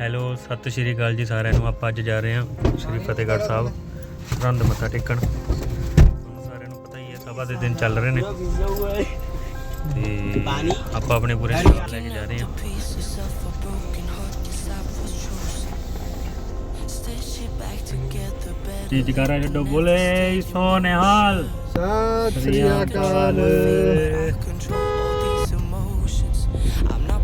Hello ਸਤਿ ਸ਼੍ਰੀ ਅਕਾਲ ਜੀ ਸਾਰਿਆਂ ਨੂੰ। ਆਪਾਂ ਅੱਜ ਜਾ ਰਹੇ ਹਾਂ ਸ਼੍ਰੀ ਫਤਿਹਗੜ੍ਹ ਸਾਹਿਬ ਸਰਹੰਦ ਮੱਥਾ ਟੇਕਣ। ਤੁਹਾਨੂੰ ਸਾਰਿਆਂ ਨੂੰ ਪਤਾ ਹੀ ਹੈ ਸਭਾ ਦੇ ਦਿਨ ਚੱਲ ਰਹੇ ਨੇ। ਤੇ ਆਪਾਂ ਆਪਣੇ ਪੂਰੇ ਸਮਾਨ ਲੈ ਕੇ ਜਾ ਰਹੇ ਹਾਂ. ਜੀ ਜਗਾਰਾ ਛੱਡੋ ਬੋਲੇ ਸੋਨੇਹਾਲ। ਸਤਿ ਸ੍ਰੀ ਅਕਾਲ। I'm not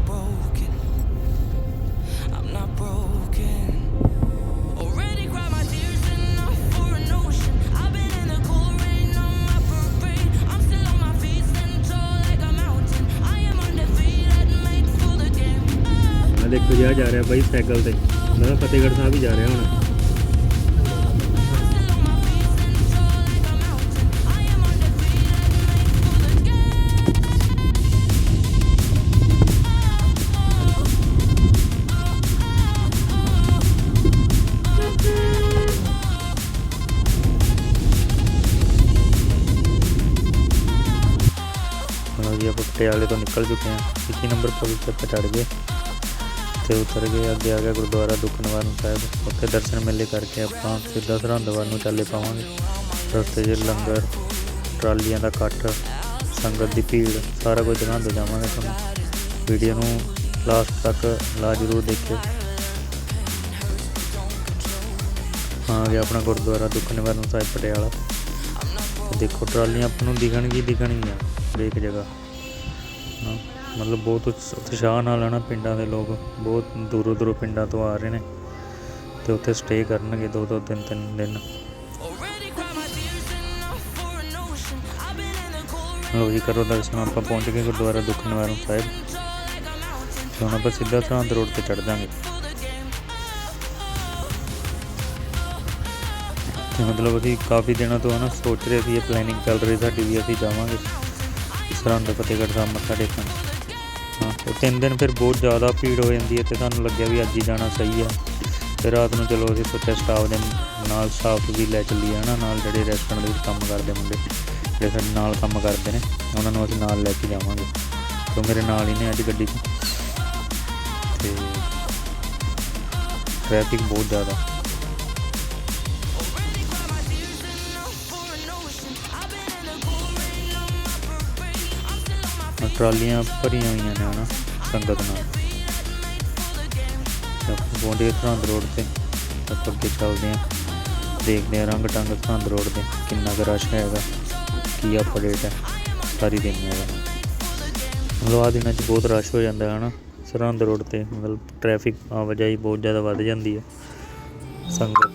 ਦੇਖੋ ਜੀ ਆ ਜਾ ਰਿਹਾ ਬਾਈ ਸਾਈਕਲ ਤੇ ਮੈਂ ਤਾਂ ਫਤਿਹਗੜ੍ਹ ਸਾਹਿਬ ਹੀ ਜਾ ਰਿਹਾ ਹੁਣ Still on my feet, stand tall like a mountain. I ਤੋਂ ਨਿਕਲ ਚੁੱਕੇ ਹਾਂ 21 ਨੰਬਰ ਪੁਲ ਤੇ ਉਤਰ ਗਏ ਅੱਗੇ ਆ ਗਿਆ ਗੁਰਦੁਆਰਾ ਦੁਖਨਿਵਾਰਨ ਸਾਹਿਬ। ਉੱਥੇ ਦਰਸ਼ਨ ਮੇਲੇ ਕਰਕੇ ਆਪਾਂ ਸਿੱਧਾ ਸਰਹੰਦ ਵੱਲ ਨੂੰ ਚੱਲੇ ਪਾਵਾਂਗੇ। ਰਸਤੇ 'ਚ ਲੰਗਰ ਟਰਾਲੀਆਂ ਦਾ ਇਕੱਠ ਸੰਗਤ ਦੀ ਭੀੜ ਸਾਰਾ ਕੁਝ ਦਿਖਾਉਂਦੇ ਜਾਵਾਂਗੇ ਤੁਹਾਨੂੰ। ਵੀਡੀਓ ਨੂੰ ਲਾਸਟ ਤੱਕ ਲਾ ਜ਼ਰੂਰ ਦੇਖਿਓ। ਆ ਗਿਆ ਆਪਣਾ ਗੁਰਦੁਆਰਾ ਦੁਖਨਿਵਾਰਨ ਸਾਹਿਬ ਪਟਿਆਲਾ। ਦੇਖੋ ਟਰਾਲੀਆਂ ਆਪਾਂ ਨੂੰ ਦਿਖਣਗੀ ਦਿਖਣਗੀਆਂ। ਹਰੇਕ ਜਗ੍ਹਾ। ਹਾਂ, ਮਤਲਬ ਬਹੁਤ ਉਤਸ- ਉਤਸ਼ਾਹ ਨਾਲ ਹੈ ਨਾ ਪਿੰਡਾਂ ਦੇ ਲੋਕ ਬਹੁਤ ਦੂਰੋਂ ਦੂਰੋਂ ਪਿੰਡਾਂ ਤੋਂ ਆ ਰਹੇ ਨੇ ਤੇ ਉੱਥੇ ਸਟੇ ਕਰਨਗੇ ਦੋ ਦੋ ਤਿੰਨ ਤਿੰਨ ਦਿਨ। ਲੋ ਜੀ ਕਰੋ ਦਰਸ਼ਨ ਆਪਾਂ ਪਹੁੰਚ ਗਏ ਗੁਰਦੁਆਰਾ ਸਾਹਿਬ। a mountain. ਤੇ ਹੁਣ ਆਪਾਂ ਸਿੱਧਾ ਸਰਹੰਦ ਰੋਡ ਤੇ ਚੜ ਜਾਾਂਗੇ. ਤੇ ਮਤਲਬ ਅਸੀਂ ਕਾਫੀ ਦਿਨਾਂ ਤੋਂ ਹਨਾ ਸੋਚ ਰਹੇ ਸੀ ਇਹ ਪਲੈਨਿੰਗ ਚੱਲ ਰਹੀ ਸਾਡੀ ਵੀ ਅਸੀਂ ਜਾਵਾਂਗੇ। ਸਰਹੰਦ ਫਤਿਹਗੜ੍ਹ ਸਾਹਿਬ ਮੱਥਾ ਟੇਕਣ। ਤੇ ਤਿੰਨ ਦਿਨ ਫਿਰ ਬਹੁਤ ਜ਼ਿਆਦਾ ਭੀੜ ਹੋ ਜਾਂਦੀ ਹੈ ਤੇ ਤੁਹਾਨੂੰ ਲੱਗਿਆ ਵੀ ਅੱਜ ਹੀ ਜਾਣਾ ਸਹੀ ਆ। ਤੇ ਰਾਤ ਨੂੰ ਚਲੋ ਅਸੀਂ ਸੋਚਿਆ ਸਟਾਫ ਦੇ ਨਾਲ ਸਟਾਫ ਵੀ ਲੈ ਚੱਲੀਏ ਹਨਾ, ਨਾਲ ਜਿਹੜੇ ਰੈਸਟੋਰੈਂਟ ਦੇ ਵਿੱਚ ਕੰਮ ਕਰਦੇ ਮੁੰਡੇ, ਜਿਹੜੇ ਸਾਡੇ ਨਾਲ ਕੰਮ ਕਰਦੇ ਨੇ, ਉਹਨਾਂ ਨੂੰ ਅਸੀਂ ਨਾਲ ਲੈ ਕੇ ਜਾਵਾਂਗੇ। ਤੇ ਮੇਰੇ ਨਾਲ ਹੀ ਨੇ ਅੱਜ ਗੱਡੀ 'ਚ। ਤੇ ਟ੍ਰੈਫਿਕ ਬਹੁਤ ਜ਼ਿਆਦਾ। ਟਰਾਲੀਆਂ ਭਰੀਆਂ ਹੋਈਆਂ ਨੇ ਹਨਾ, ਸੰਗਤ ਨਾਲ। For ਸਰਹੰਦ ਰੋਡ ਤੇ ਆਪਾਂ ਅੱਗੇ ਚੱਲਦੇ ਹਾਂ। ਦੇਖਦੇ ਹਾਂ ਰੰਗ ਟੰਗ ਸਰਹੰਦ ਰੋਡ 'ਤੇ ਕਿੰਨਾ ਕੁ ਰਸ਼ ਹੈਗਾ, ਕੀ ਅਪਡੇਟ ਹੈ, ਸਾਰੀ ਦਿਨ ਹੈਗਾ। ਮਤਲਬ ਆਹ ਦਿਨਾਂ 'ਚ ਬਹੁਤ ਰਸ਼ ਹੋ ਜਾਂਦਾ ਹੈ ਹਨਾ ਸਰਹੰਦ ਰੋਡ ਤੇ, ਮਤਲਬ ਟ੍ਰੈਫਿਕ ਆਵਾਜਾਈ ਬਹੁਤ ਜ਼ਿਆਦਾ ਵੱਧ ਜਾਂਦੀ ਹੈ, ਸੰਗਤ।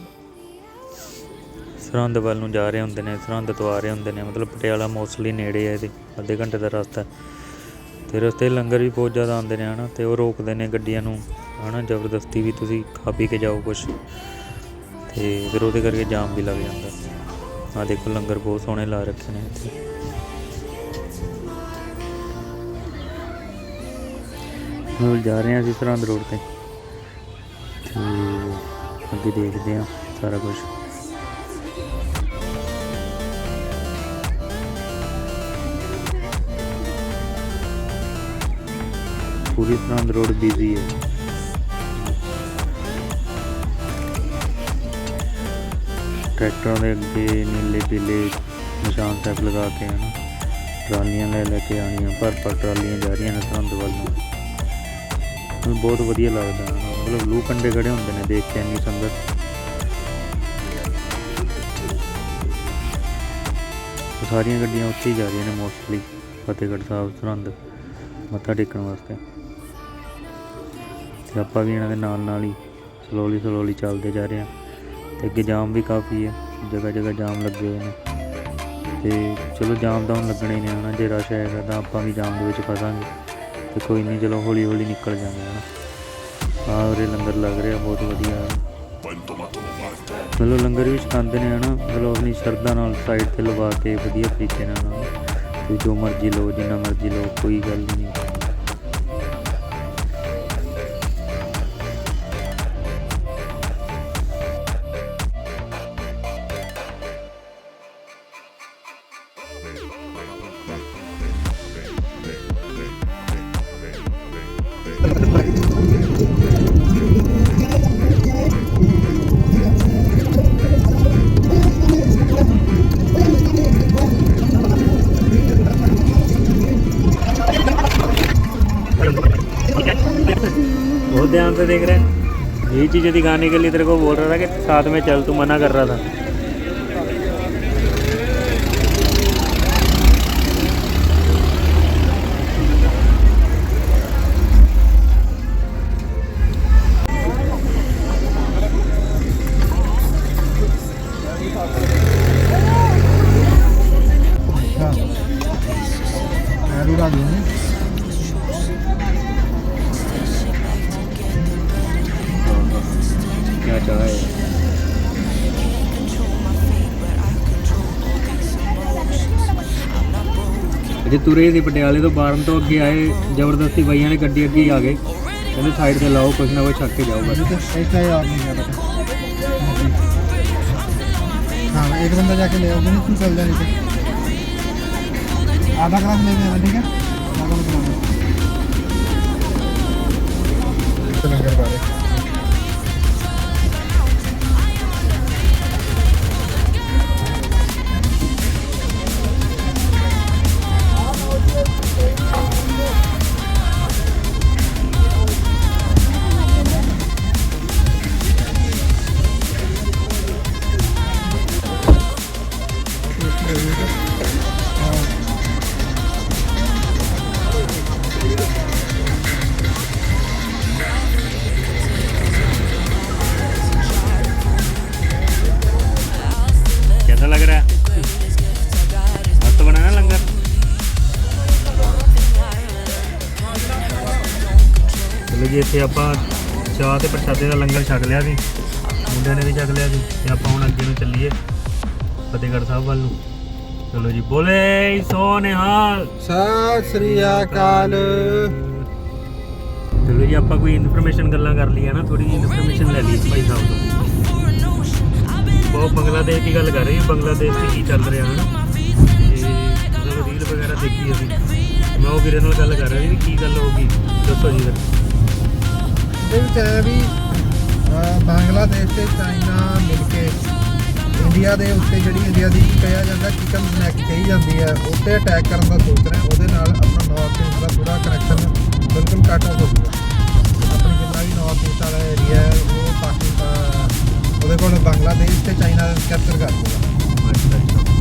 ਸਰਹੰਦ ਵੱਲ ਨੂੰ ਜਾ ਰਹੇ ਹੁੰਦੇ ਨੇ ਸਰਹੰਦ ਤੋਂ ਆ ਰਹੇ ਹੁੰਦੇ ਨੇ, ਮਤਲਬ ਪਟਿਆਲਾ ਮੋਸਟਲੀ ਨੇੜੇ ਹੈ ਇਹਦੇ, ਅੱਧੇ ਘੰਟੇ ਦਾ ਰਸਤਾ ਤੇ ਰਸਤੇ ਲੰਗਰ ਵੀ ਬਹੁਤ ਜ਼ਿਆਦਾ ਆਉਂਦੇ ਨੇ, ਹਨਾ, ਤੇ ਉਹ ਰੋਕਦੇ ਨੇ ਗੱਡੀਆਂ ਨੂੰ, ਹਨਾ, ਜ਼ਬਰਦਸਤੀ ਵੀ ਤੁਸੀਂ ਖਾ ਪੀ ਕੇ ਜਾਓ ਕੁਛ। ਤੇ ਫਿਰ ਉਹਦੇ ਕਰਕੇ ਜਾਮ ਵੀ ਲੱਗ ਜਾਂਦਾ। ਆ ਦੇਖੋ, ਲੰਗਰ ਬਹੁਤ ਸੋਹਣੇ ਲਾ ਰੱਖੇ ਨੇ ਇੱਥੇ। ਹੁਣ ਜਾ ਰਹੇ ਹਾਂ ਅਸੀਂ ਸਰਹੰਦ ਰੋਡ ਤੇ। ਤੇ ਅੱਗੇ ਦੇਖਦੇ ਹਾਂ ਸਾਰਾ ਕੁਝ ਪੂਰੀ ਸਰਹੰਦ ਰੋਡ ਬਿਜ਼ੀ ਹੈ। ਟਰੈਕਟਰਾਂ ਦੇ ਅੱਗੇ ਨੀਲੇ ਪੀਲੇ ਨਿਸ਼ਾਨ ਤੱਕ ਲਗਾ ਕੇ ਹਨ, ਟਰਾਲੀਆਂ ਲੈ ਲੈ ਕੇ ਆਣੀਆਂ ਭਰ ਭਰ ਟਰਾਲੀਆਂ ਜਾ ਰਹੀਆਂ ਨੇ ਸਰਹੰਦ ਵੱਲ ਨੂੰ। ਬਹੁਤ ਵਧੀਆ ਲੱਗਦਾ, ਮਤਲਬ ਲੂ ਕੰਡੇ ਖੜੇ ਹੁੰਦੇ ਨੇ ਦੇਖ ਕੇ ਇੰਨੀ ਸੰਗਤ। ਸਾਰੀਆਂ ਗੱਡੀਆਂ ਉੱਥੇ ਹੀ ਜਾ ਰਹੀਆਂ ਨੇ ਮੋਸਟਲੀ ਫਤਿਹਗੜ੍ਹ ਸਾਹਿਬ, ਸਰਹੰਦ, ਮੱਥਾ ਟੇਕਣ ਵਾਸਤੇ। ਤੇ ਆਪਾਂ ਵੀ ਇਹਨਾਂ ਦੇ ਨਾਲ ਨਾਲ ਹੀ ਸਲੋਲੀ ਸਲੋਲੀ ਚੱਲਦੇ ਜਾ ਰਹੇ ਹਾਂ। ਤੇ ਅੱਗੇ ਜਾਮ ਵੀ ਕਾਫੀ ਹੈ, ਜਗ੍ਹਾ ਜਗ੍ਹਾ ਜਾਮ ਲੱਗੇ ਹੋਏ ਨੇ। ਤੇ ਚਲੋ ਜਾਮ ਤਾਂ ਹੁਣ ਲੱਗਣਾ ਹੀ ਨੇ, ਹਨਾ, ਜੇ ਰਸ਼ ਆਏਗਾ ਤਾਂ ਆਪਾਂ ਵੀ ਜਾਮ ਦੇ ਵਿੱਚ ਫਸਾਂਗੇ। ਤੇ ਕੋਈ ਨਹੀਂ, ਚਲੋ ਹੌਲੀ ਹੌਲੀ ਨਿਕਲ ਜਾਂਗੇ, ਹਨਾ। ਆਹ ਉਰੇ ਲੰਗਰ ਲੱਗ ਰਿਹਾ, ਬਹੁਤ ਵਧੀਆ। ਚਲੋ ਲੰਗਰ ਵੀ ਛਕਾਉਂਦੇ ਨੇ, ਹਨਾ। ਮਤਲਬ ਆਪਣੀ ਸ਼ਰਧਾ ਨਾਲ ਸਾਈਡ ਤੇ ਲਵਾ ਕੇ ਵਧੀਆ ਤਰੀਕੇ ਨਾਲ, ਹਨਾ। ਤੁਸੀਂ ਜੋ ਮਰਜ਼ੀ ਲਓ, ਜਿੰਨਾ ਮਰਜ਼ੀ ਲਓ, ਕੋਈ ਗੱਲ ਨਹੀਂ। पे देख रहे हैं यही चीज़ें दिखाने के लिए तेरे को बोल रहा था कि साथ में चल तू मना कर रहा था ਅਜੇ ਤੁਰੇ ਸੀ ਪਟਿਆਲੇ ਤੋਂ ਬਾਰਨ ਤੋਂ ਅੱਗੇ ਆਏ ਜ਼ਬਰਦਸਤੀ ਬਈਆਂ ਨੇ ਗੱਡੀ ਅੱਗੇ ਹੀ ਆ ਗਏ ਕਹਿੰਦੇ ਸਾਈਡ ਤੇ ਲਾਓ ਕੁਛ ਨਾ ਕੁਛ ਛੱਕ ਕੇ ਜਾਓ ਬਸ अभी तो ऐसा ही और नहीं है पता हाँ एक बंदा जाके ले आओ नहीं तू चल जा नीचे आधा ग्लास लेके आना ठीक है आधा ग्लास बना दो लंगर बारे ਇੱਥੇ ਆਪਾਂ ਚਾਹ ਤੇ ਪ੍ਰਸ਼ਾਦੇ ਦਾ ਲੰਗਰ ਛਕ ਲਿਆ ਸੀ। ਮੁੰਡਿਆਂ ਨੇ ਵੀ ਛਕ ਲਿਆ ਸੀ ਤੇ ਆਪਾਂ ਹੁਣ ਅੱਗੇ ਨੂੰ ਚੱਲੀਏ ਫਤਿਹਗੜ੍ਹ ਸਾਹਿਬ ਵੱਲ ਨੂੰ। ਚਲੋ ਜੀ ਬੋਲੇ ਸੋ ਨਿਹਾਲ ਸਤਿ ਸ੍ਰੀ ਅਕਾਲ। ਚਲੋ ਜੀ ਆਪਾਂ ਕੋਈ ਇਨਫੋਰਮੇਸ਼ਨ ਗੱਲਾਂ ਕਰ ਲਈ ਹੈ ਨਾ ਥੋੜੀ ਜਿਹੀ ਇਨਫੋਰਮੇਸ਼ਨ ਲੈ ਲਈ ਭਾਈ ਸਾਹਿਬ ਤੋਂ। ਬਹੁਤ ਬੰਗਲਾਦੇਸ਼ ਦੀ ਗੱਲ ਕਰ ਰਹੀ ਹੈ ਬੰਗਲਾਦੇਸ਼ 'ਚ ਕੀ ਚੱਲ ਰਿਹਾ ਹੈ ਤੇ ਰੀਲ ਵਗੈਰਾ ਦੇਖੀ ਅਸੀਂ ਮੈਂ ਉਹ ਵੀਰੇ ਨਾਲ ਗੱਲ ਕਰ ਰਿਹਾ ਸੀ ਵੀ ਕੀ ਗੱਲ ਹੋ ਗਈ ਦੱਸੋ ਜੀ ਫਿਰ। ਇਹਦੇ ਵਿੱਚ ਹੈ ਵੀ ਬੰਗਲਾਦੇਸ਼ ਤੇ ਚਾਈਨਾ ਮਿਲ ਕੇ ਇੰਡੀਆ ਦੇ ਉੱਤੇ ਜਿਹੜੀ ਇੰਡੀਆ ਦੀ ਕਿਹਾ ਜਾਂਦਾ ਚਿਕਨ ਸਨੈਕ ਕਹੀ ਜਾਂਦੀ ਹੈ, ਉੱਤੇ ਅਟੈਕ ਕਰਨ ਦਾ ਸੋਚ ਰਹੇ, ਉਹਦੇ ਨਾਲ ਆਪਣਾ ਨਾਰਥ ਈਸਟ ਦਾ ਪੂਰਾ ਕਨੈਕਸ਼ਨ ਬਿਲਕੁਲ ਕੱਟ ਆਫ ਹੋ ਜੂਗਾ ਆਪਣੀ ਜਿੰਨਾ ਵੀ ਨਾਰਥ ਈਸਟ ਵਾਲਾ ਏਰੀਆ ਹੈ, ਉਹ ਪਾਕਿਸਤਾਨ, ਉਹਦੇ ਕੋਲ ਬੰਗਲਾਦੇਸ਼ ਤੇ ਚਾਈਨਾ ਕੈਪਚਰ ਕਰ ਦੂਗਾ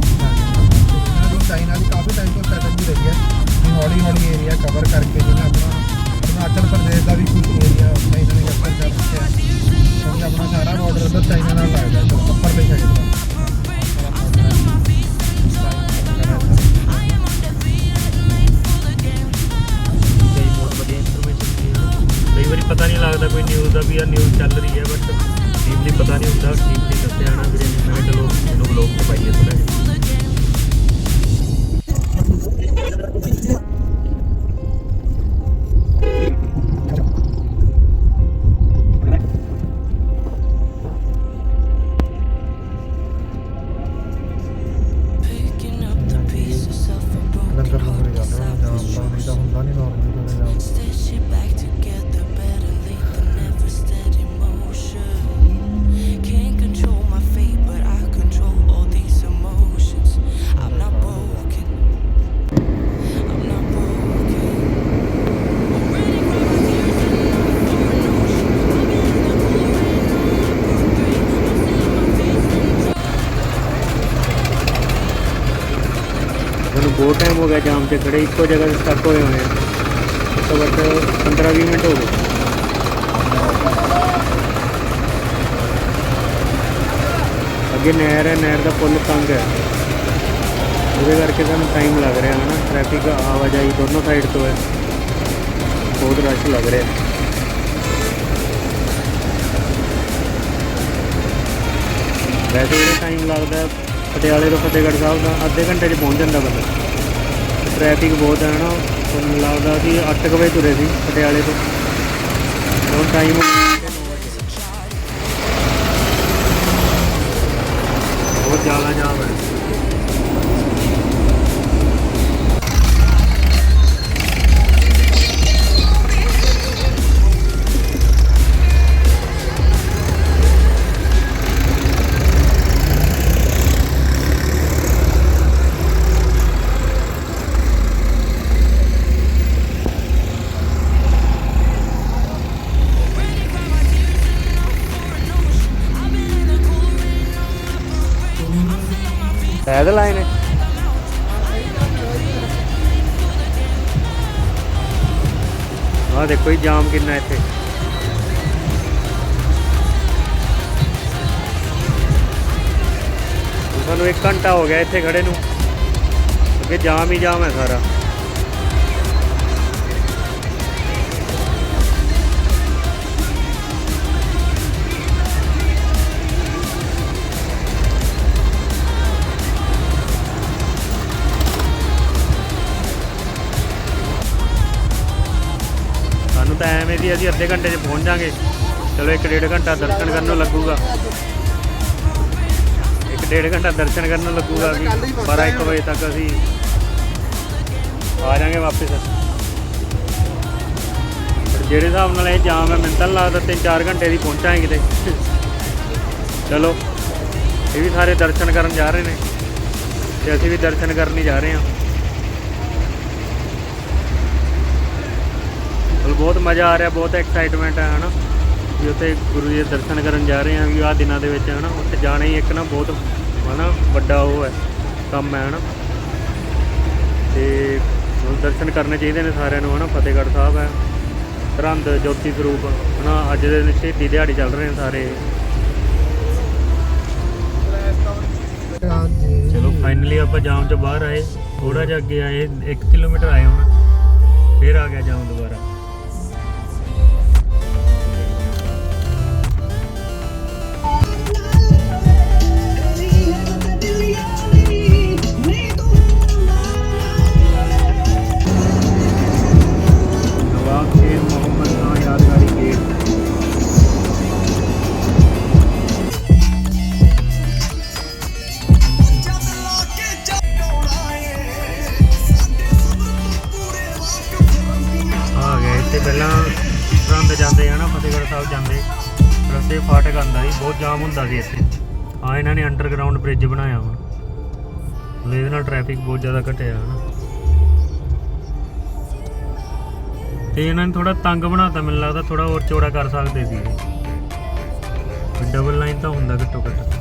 ਟਾਈਮ ਖੜੇ ਇੱਕੋ ਜਗ੍ਹਾ ਤੇ ਸਟਕ ਹੋਏ ਹੋਏ ਆ। ਘੱਟੋ ਘੱਟ 15-20 ਮਿੰਟ ਹੋ ਗਏ। ਅੱਗੇ ਨਹਿਰ ਹੈ, ਨਹਿਰ ਦਾ ਪੁਲ ਤੰਗ ਹੈ। ਉਹਦੇ ਕਰਕੇ ਸਾਨੂੰ ਟਾਈਮ ਲੱਗ ਰਿਹਾ ਹੈ ਨਾ। ਟ੍ਰੈਫਿਕ ਆਵਾਜਾਈ ਦੋਨੋਂ ਸਾਈਡ ਤੋਂ ਹੈ। ਬਹੁਤ ਰਸ਼ ਲੱਗ ਰਿਹਾ ਵੈਸੇ ਜਿਹੜਾ ਟਾਈਮ ਲੱਗਦਾ ਪਟਿਆਲੇ ਤੋਂ ਫਤਿਹਗੜ੍ਹ ਸਾਹਿਬ ਦਾ, ਅੱਧੇ ਘੰਟੇ 'ਚ ਪਹੁੰਚ ਜਾਂਦਾ ਬੰਦਾ। ਟ੍ਰੈਫਿਕ ਬਹੁਤ ਹੈ ਨਾ ਤੇ ਮੈਨੂੰ ਲੱਗਦਾ ਕਿ 8 ਵਜੇ ਤੁਰੇ ਸੀ ਪਟਿਆਲੇ ਤੋਂ। ਹੁਣ ਟਾਈਮ ਬਹੁਤ ਜ਼ਿਆਦਾ ਜਾਮ ਹੈ। ਆਹ ਜਾਮ ਕਿੰਨਾ ਇੱਥੇ? ਸਾਨੂੰ 1 ਘੰਟਾ ਹੋ ਗਿਆ ਇੱਥੇ ਖੜੇ ਨੂੰ। ਅੱਗੇ ਜਾਮ ਹੀ ਜਾਮ ਹੈ ਸਾਰਾ। ਤਾਂ ਅਸੀਂ ਅੱਧੇ ਘੰਟੇ 'ਚ ਪਹੁੰਚ ਜਾਾਂਗੇ ਚਲੋ ਇੱਕ ਡੇਢ ਘੰਟਾ ਦਰਸ਼ਨ ਕਰਨ ਨੂੰ ਲੱਗੂਗਾ। ਇੱਕ ਡੇਢ ਘੰਟਾ ਦਰਸ਼ਨ ਕਰਨ ਨੂੰ ਲੱਗੂਗਾ ਵੀ 12 1 ਵਜੇ ਤੱਕ ਅਸੀਂ ਆ ਜਾਾਂਗੇ ਵਾਪਸ। ਜਿਹੜੇ ਹਿਸਾਬ ਨਾਲ ਇਹ ਜਾਮ ਹੈ, ਮੈਨੂੰ ਤਾਂ ਲੱਗਦਾ 3-4 ਘੰਟੇ ਦੀ ਪਹੁੰਚਾਂਗੇ ਕਿਤੇ। ਚਲੋ, ਇਹ ਵੀ ਸਾਰੇ ਦਰਸ਼ਨ ਕਰਨ ਜਾ ਰਹੇ ਨੇ। ਤੇ ਅਸੀਂ ਵੀ ਦਰਸ਼ਨ ਕਰਨ ਹੀ ਜਾ ਰਹੇ ਹਾਂ। ਬਹੁਤ ਮਜ਼ਾ ਆ ਰਿਹਾ, ਬਹੁਤ ਐਕਸਾਈਟਮੈਂਟ ਹੈ ਹਨਾ। ਵੀ ਉੱਥੇ ਗੁਰੂ ਜੀ ਦੇ ਦਰਸ਼ਨ ਕਰਨ ਜਾ ਰਹੇ ਹਾਂ ਵੀ ਆਹ ਦਿਨਾਂ ਦੇ ਵਿੱਚ, ਹਨਾ। ਉੱਥੇ ਜਾਣਾ ਹੀ ਇੱਕ ਨਾ ਬਹੁਤ, ਹਨਾ, ਵੱਡਾ ਉਹ ਹੈ, ਕੰਮ ਹੈ, ਹਨਾ। ਤੇ ਹੁਣ ਦਰਸ਼ਨ ਕਰਨੇ ਚਾਹੀਦੇ ਨੇ ਸਾਰਿਆਂ ਨੂੰ, ਹਨਾ। ਫਤਿਹਗੜ੍ਹ ਸਾਹਿਬ ਹੈ ਸਰਹੰਦ ਜੋਤੀ ਸਰੂਪ, ਹਨਾ। ਅੱਜ ਦੇ ਦਿਨ ਸ਼ਹੀਦੀ ਦਿਹਾੜੀ ਚੱਲ ਰਹੇ ਨੇ ਸਾਰੇ। ਚਲੋ ਫਾਈਨਲੀ ਆਪਾਂ ਜਾਮ ਤੋਂ ਬਾਹਰ ਆਏ। ਥੋੜਾ ਜਿਹਾ ਅੱਗੇ ਆਏ 1 ਕਿਲੋਮੀਟਰ ਆਏ ਹੁਣ। ਫਿਰ ਆ ਗਿਆ ਜਾਮ ਦੁਬਾਰਾ। ਆ ਇਹਨਾਂ ਨੇ ਅੰਡਰਗਰਾਉਂਡ ਬ੍ਰਿਜ ਬਣਾਇਆ ਹੁਣ। ਇਹਦੇ ਨਾਲ ਟ੍ਰੈਫਿਕ ਬਹੁਤ ਜ਼ਿਆਦਾ ਘਟਿਆ, ਹਨਾ। ਤੇ ਇਹਨਾਂ ਨੇ ਥੋੜਾ ਤੰਗ ਬਣਾਤਾ, ਮੈਨੂੰ ਲੱਗਦਾ ਥੋੜਾ ਹੋਰ ਚੌੜਾ ਕਰ ਸਕਦੇ ਸੀ ਡਬਲ ਲਾਈਨ ਤਾਂ ਹੁੰਦਾ ਘੱਟੋ ਘੱਟ।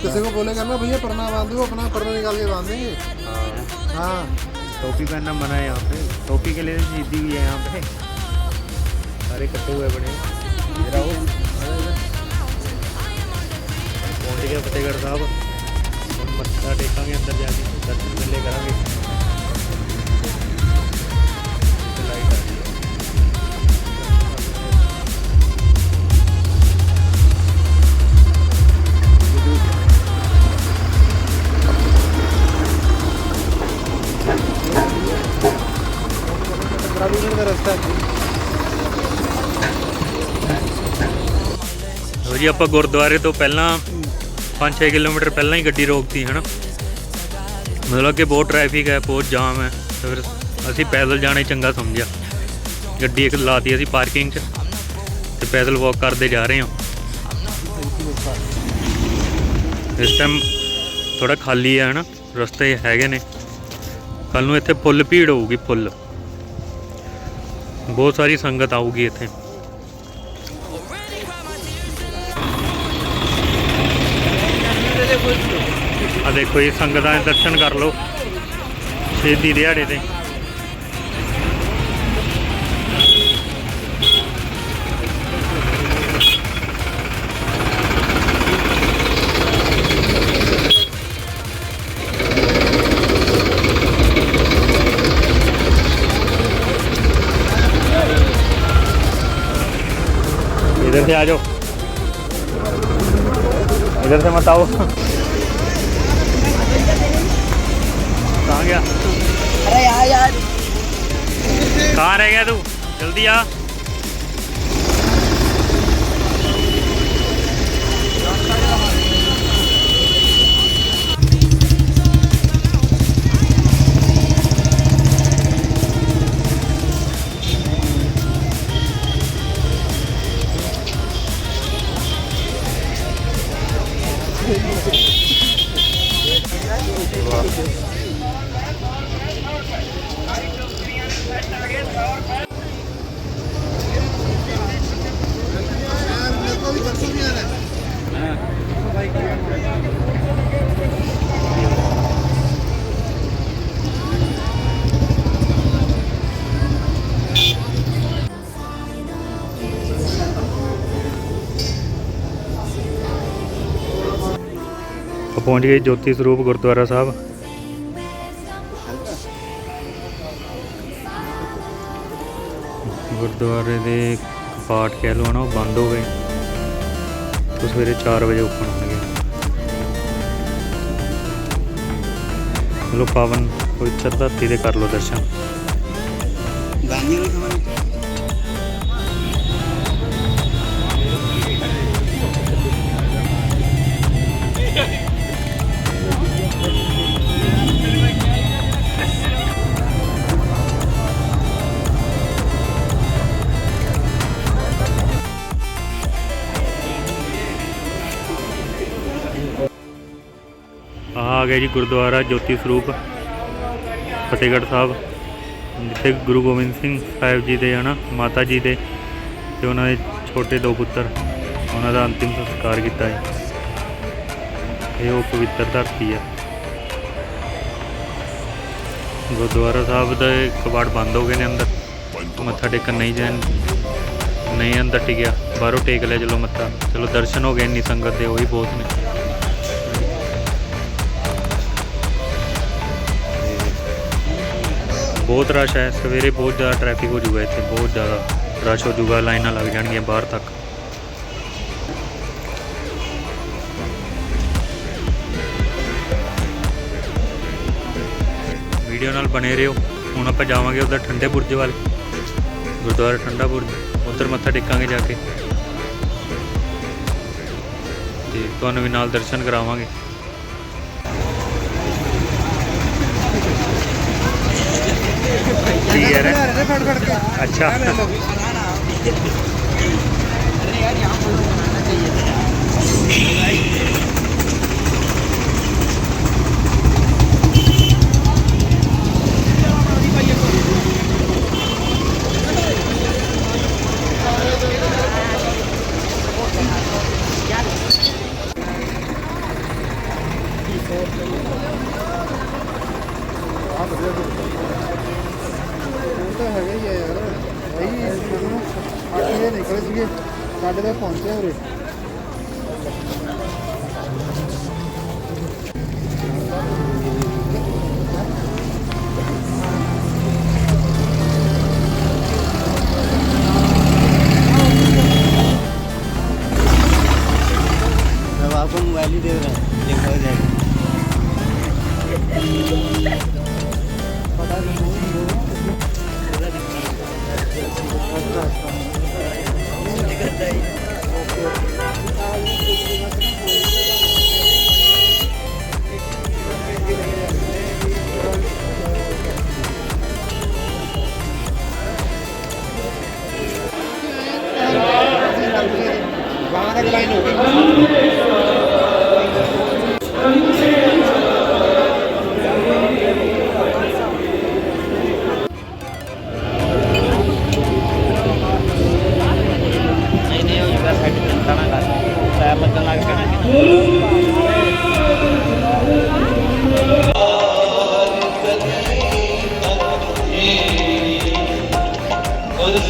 किसी को बोलेगा ना भैया परना दो अपना परना निकाल के बाँध देंगे। हाँ।, हाँ। टोपी पहनना मना है यहाँ पे। टोपी के लिए तो जीती हुई है यहाँ पे। सारे कटे हुए बड़े पहुँच गया फतेहगढ़ साहब मत्था टेकेंगे अंदर जाके। दर्शन मेले करेंगे ਰਸਤਾ ਜੀ, ਆਪਾਂ ਗੁਰਦੁਆਰੇ ਤੋਂ ਪਹਿਲਾਂ 5-6 ਕਿਲੋਮੀਟਰ ਪਹਿਲਾਂ ਹੀ ਗੱਡੀ ਰੋਕਦੀ ਹੈ ਨਾ ਮਤਲਬ ਕਿ ਬਹੁਤ ਟ੍ਰੈਫਿਕ ਹੈ, ਬਹੁਤ ਜਾਮ ਹੈ ਫਿਰ ਅਸੀਂ ਪੈਦਲ ਜਾਣਾ ਹੀ ਚੰਗਾ ਸਮਝਿਆ। ਗੱਡੀ ਇੱਕ ਲਾਤੀ ਅਸੀਂ ਪਾਰਕਿੰਗ 'ਚ ਤੇ ਪੈਦਲ ਵਾਕ ਕਰਦੇ ਜਾ ਰਹੇ ਹਾਂ। ਇਸ ਟਾਈਮ ਥੋੜਾ ਖਾਲੀ ਹੈ ਨਾ ਰਸਤੇ ਹੈਗੇ ਨੇ। ਕੱਲ ਨੂੰ ਇੱਥੇ ਫੁੱਲ ਭੀੜ ਹੋਊਗੀ ਫੁੱਲ ਬਹੁਤ ਸਾਰੀ ਸੰਗਤ ਆਊਗੀ ਇੱਥੇ। ਆ ਦੇਖੋ ਇਹ ਸੰਗਤਾਂ ਦੇ ਦਰਸ਼ਨ ਕਰ ਲਓ। ਸ਼ਹੀਦੀ ਦਿਹਾੜੇ ਤੇ। इधर से आ जाओ इधर से मत आओ कहाँ गया अरे यार यार कहाँ रह गया तू जल्दी आ ਪਹੁੰਚ ਗਏ ਜੋਤੀ ਸਰੂਪ ਗੁਰਦੁਆਰਾ ਸਾਹਿਬ। ਗੁਰਦੁਆਰੇ ਦੇ ਕਪਾਟ ਕਹਿ ਲਓ ਨਾ ਉਹ ਬੰਦ ਹੋ ਗਏ। ਤੇ ਸਵੇਰੇ 4 ਵਜੇ ਓਪਨ ਹੋਣਗੇ। ਚਲੋ ਪਾਵਨ ਪਵਿੱਤਰ ਧਰਤੀ ਦੇ ਕਰ ਲਓ ਦਰਸ਼ਨ। ਆਹ ਆ ਗਿਆ ਜੀ ਗੁਰਦੁਆਰਾ ਜੋਤੀ ਸਰੂਪ, ਫਤਿਹਗੜ੍ਹ ਸਾਹਿਬ। ਜਿੱਥੇ ਗੁਰੂ ਗੋਬਿੰਦ ਸਿੰਘ ਸਾਹਿਬ ਜੀ ਦੇ ਹਨਾ ਮਾਤਾ ਜੀ ਦੇ ਤੇ ਉਹਨਾਂ ਦੇ ਛੋਟੇ ਦੋ ਪੁੱਤਰ, ਉਹਨਾਂ ਦਾ ਅੰਤਿਮ ਸੰਸਕਾਰ ਕੀਤਾ ਹੈ ਇਹ ਉਹ ਪਵਿੱਤਰ ਧਰਤੀ ਹੈ ਗੁਰਦੁਆਰਾ ਸਾਹਿਬ ਦੇ ਕਬਾੜ ਬੰਦ ਹੋ ਗਏ ਨੇ ਅੰਦਰ। ਮੱਥਾ ਟੇਕਣ ਨਹੀਂ ਜਾਣ, ਨਹੀਂ ਅੰਦਰ ਟਿਕਿਆ। ਬਾਹਰੋਂ ਟੇਕ ਲਿਆ ਚਲੋ ਮੱਥਾ। ਚਲੋ ਦਰਸ਼ਨ ਹੋ ਗਏ, ਇੰਨੀ ਸੰਗਤ ਦੇ ਉਹੀ ਬਹੁਤ ਨੇ। ਬਹੁਤ ਰਸ਼ ਹੈ, ਸਵੇਰੇ ਬਹੁਤ ਜ਼ਿਆਦਾ ਟ੍ਰੈਫਿਕ ਹੋ ਜਾਊਗਾ ਇੱਥੇ, ਬਹੁਤ ਜ਼ਿਆਦਾ ਰਸ਼ ਹੋ ਜਾਊਗਾ, ਲਾਈਨਾਂ ਲੱਗ ਜਾਣਗੀਆਂ ਬਾਹਰ ਤੱਕ। ਵੀਡੀਓ ਨਾਲ ਬਣੇ ਰਹੋ, ਹੁਣ ਆਪਾਂ ਜਾਵਾਂਗੇ ਉਧਰ ਠੰਡੇ ਬੁਰਜ ਵੱਲ। ਗੁਰਦੁਆਰਾ ਠੰਡਾ ਬੁਰਜ, ਉੱਧਰ ਮੱਥਾ ਟੇਕਾਂਗੇ ਜਾ ਕੇ। ਤੇ ਤੁਹਾਨੂੰ ਵੀ ਨਾਲ ਦਰਸ਼ਨ ਕਰਾਵਾਂਗੇ। ਕੀ ਹੈ ਰੇ ਫੜ ਫੜ ਕੇ ਅੱਛਾ। ਉਹ ਤਾਂ ਹੈਗਾ ਹੀ ਆ ਯਾਰ ਇਹੀ ਸਾਨੂੰ ਅੱਠ ਵਜੇ ਨਿਕਲੇ ਸੀਗੇ ਸਾਡੇ ਤੱਕ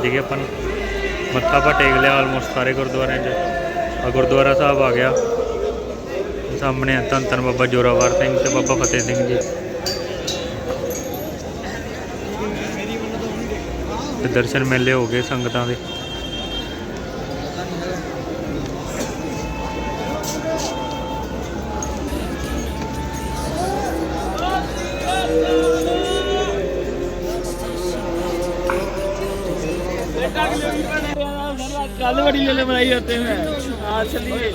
12 ਗਏ ਆਪਾਂ ਨੂੰ। ਮੱਥਾ ਆਪਾਂ ਟੇਕ ਲਿਆ ਆਲਮੋਸਟ ਸਾਰੇ ਗੁਰਦੁਆਰਿਆਂ 'ਚ। ਆ ਗੁਰਦੁਆਰਾ ਸਾਹਿਬ ਆ ਗਿਆ। ਸਾਹਮਣੇ ਧੰਨ ਧੰਨ ਬਾਬਾ ਜੋਰਾਵਰ ਸਿੰਘ ਤੇ ਬਾਬਾ ਫਤਿਹ ਸਿੰਘ ਜੀ। ਤੇ ਦਰਸ਼ਨ ਮੇਲੇ ਹੋ ਗਏ ਸੰਗਤਾਂ ਦੇ। कल बड़ी जल्दी बनाई जाते हैं आज चलिए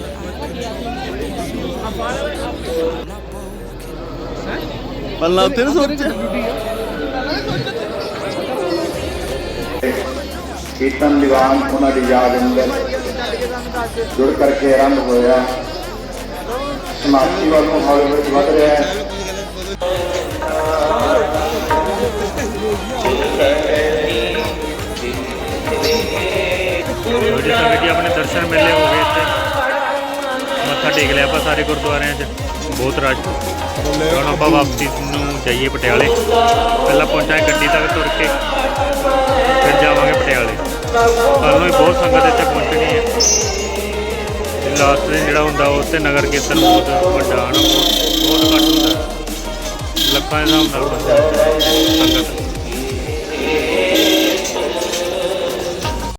पल्ला उत्ते ना सोचे ਕੀਰਤਨ ਦੀਵਾਨ ਉਹਨਾਂ ਦੀ ਯਾਦ ਅੰਦਰ ਜੁੜ ਕਰਕੇ ਆਰੰਭ ਹੋਇਆ ਸਮਾਪਤੀ ਵੱਲ ਨੂੰ ਹੌਲੀ ਹੌਲੀ ਵੱਧ ਰਿਹਾ ਹੈ ਲੋ ਜੀ ਸੰਗਤ ਜੀ ਆਪਣੇ ਦਰਸ਼ਨ ਮੇਲੇ ਹੋ ਗਏ ਇੱਥੇ। ਮੱਥਾ ਟੇਕ ਲਿਆ ਆਪਾਂ ਸਾਰੇ ਗੁਰਦੁਆਰਿਆਂ 'ਚ। ਬਹੁਤ ਰਸ਼। ਹੁਣ ਆਪਾਂ ਵਾਪਸੀ ਨੂੰ ਜਾਈਏ ਪਟਿਆਲੇ। ਪਹਿਲਾਂ ਪਹੁੰਚਾਂਗੇ ਗੱਡੀ ਤੱਕ ਤੁਰ ਕੇ। ਫਿਰ ਜਾਵਾਂਗੇ ਪਟਿਆਲੇ। ਕੱਲ੍ਹ ਨੂੰ ਵੀ ਬਹੁਤ ਸੰਗਤ ਇੱਥੇ ਪਹੁੰਚਣੀ ਹੈ। ਲਾਸਟ ਦਿਨ ਜਿਹੜਾ ਹੁੰਦਾ, ਉਹ ਤੇ ਨਗਰ ਕੀਰਤਨ ਬਹੁਤ ਵੱਡਾ ਹਨਾ ਬਹੁਤ ਬਹੁਤ ਘੱਟ ਹੁੰਦਾ। ਲੱਖਾਂ ਦੇ ਹਿਸਾਬ ਨਾਲ ਸੰਗਤ।